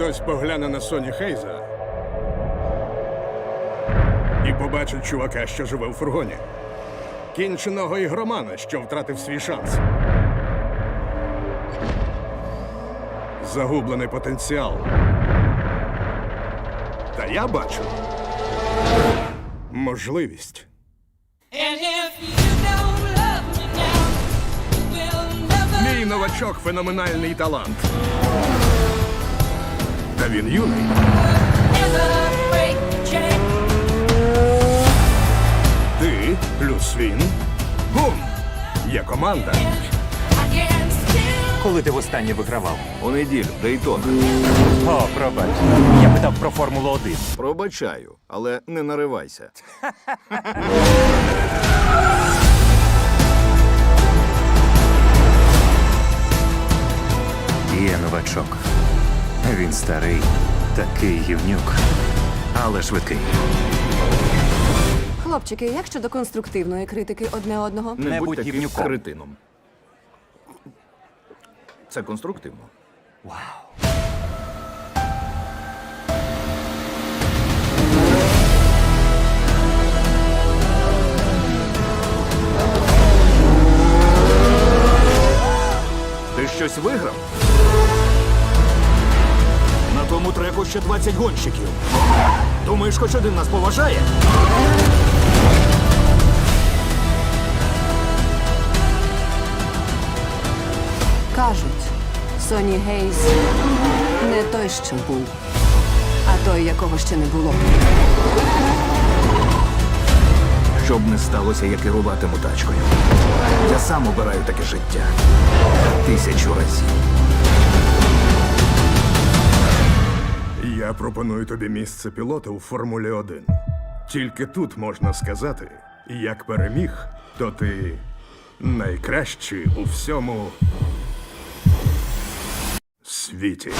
хтось погляне на Соні Хейза і побачить чувака, що живе у фургоні. Кінченого ігромана, що втратив свій шанс. Загублений потенціал. Та я бачу можливість. Мій новачок феноменальний талант. Та він юний. Ти плюс він. Бум! Є команда. Коли ти востаннє вигравав? У неділю, Дейтона. О, пробач. Я питав про Формулу 1. Пробачаю, але не наривайся. Є новачок. Він старий, такий гівнюк, але швидкий. Хлопчики, як щодо конструктивної критики одне одного? Не, Не будь будь таким гівнюком. кретином. Це конструктивно. Ти щось виграв? На тому треку ще 20 гонщиків. Думаєш, хоч один нас поважає? Кажуть, Соні Гейс не той, що був, а той, якого ще не було. Щоб не сталося, я керуватиму тачкою. Я сам обираю таке життя. Тисячу разів. Я пропоную тобі місце пілота у Формулі 1. Тільки тут можна сказати, як переміг, то ти найкращий у всьому світі.